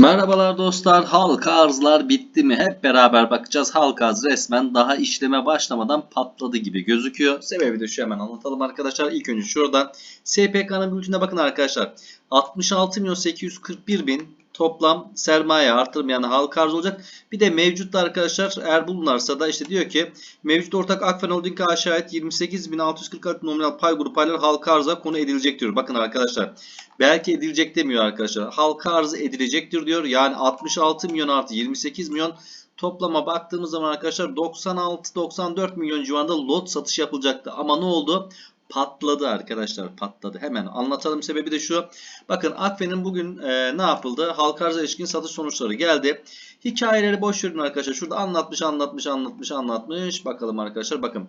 Merhabalar dostlar. Halka arzlar bitti mi? Hep beraber bakacağız. Halka arz resmen daha işleme başlamadan patladı gibi gözüküyor. Sebebi de şu hemen anlatalım arkadaşlar. İlk önce şuradan SPK'nın bültüne bakın arkadaşlar. 66 milyon 841 bin toplam sermaye artırım yani halka arz olacak. Bir de mevcutta arkadaşlar eğer bulunarsa da işte diyor ki mevcut ortak Akfen Holding AŞ'a ait 28.646 nominal pay grup payları halka arza konu edilecek diyor. Bakın arkadaşlar belki edilecek demiyor arkadaşlar. Halka arz edilecektir diyor. Yani 66 milyon artı 28 milyon toplama baktığımız zaman arkadaşlar 96-94 milyon civarında lot satış yapılacaktı. Ama ne oldu? Patladı arkadaşlar patladı. Hemen anlatalım sebebi de şu. Bakın Akfen'in bugün e, ne yapıldı? Halka arza ilişkin satış sonuçları geldi. Hikayeleri boş verin arkadaşlar. Şurada anlatmış anlatmış anlatmış anlatmış. Bakalım arkadaşlar bakın.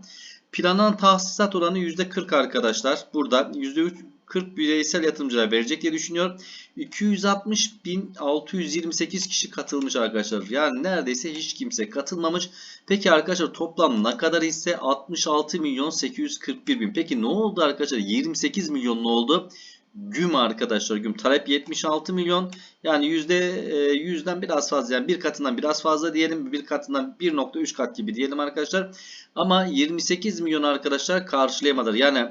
Planlanan tahsisat oranı %40 arkadaşlar. Burada %3 40 bireysel yatırımcılar verecek diye düşünüyor. 260.628 kişi katılmış arkadaşlar. Yani neredeyse hiç kimse katılmamış. Peki arkadaşlar toplam ne kadar hisse? 66 milyon 841 bin. Peki ne oldu arkadaşlar? 28 milyon ne oldu? Güm arkadaşlar güm talep 76 milyon yani %100'den biraz fazla yani bir katından biraz fazla diyelim bir katından 1.3 kat gibi diyelim arkadaşlar ama 28 milyon arkadaşlar karşılayamadılar yani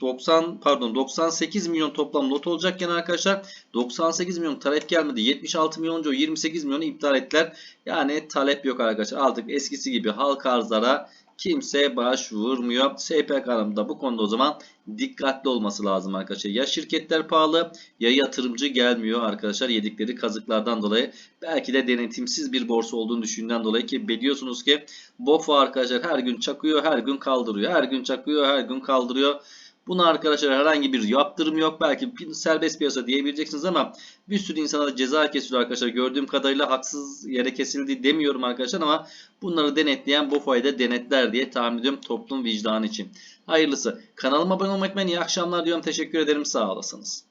90 pardon 98 milyon toplam lot olacakken arkadaşlar 98 milyon talep gelmedi 76 milyonca o 28 milyonu iptal ettiler. Yani talep yok arkadaşlar. Artık eskisi gibi halka arzlara kimse başvurmuyor. SPK'nın da bu konuda o zaman dikkatli olması lazım arkadaşlar. Ya şirketler pahalı ya yatırımcı gelmiyor arkadaşlar yedikleri kazıklardan dolayı. Belki de denetimsiz bir borsa olduğunu düşündüğünden dolayı ki biliyorsunuz ki BOFA arkadaşlar her gün çakıyor her gün kaldırıyor. Her gün çakıyor her gün kaldırıyor. Buna arkadaşlar herhangi bir yaptırım yok. Belki serbest piyasa diyebileceksiniz ama bir sürü insana da ceza kesiliyor arkadaşlar. Gördüğüm kadarıyla haksız yere kesildi demiyorum arkadaşlar ama bunları denetleyen bu fayda denetler diye tahmin ediyorum toplum vicdanı için. Hayırlısı. Kanalıma abone olmayı unutmayın. İyi akşamlar diyorum. Teşekkür ederim. Sağ olasınız.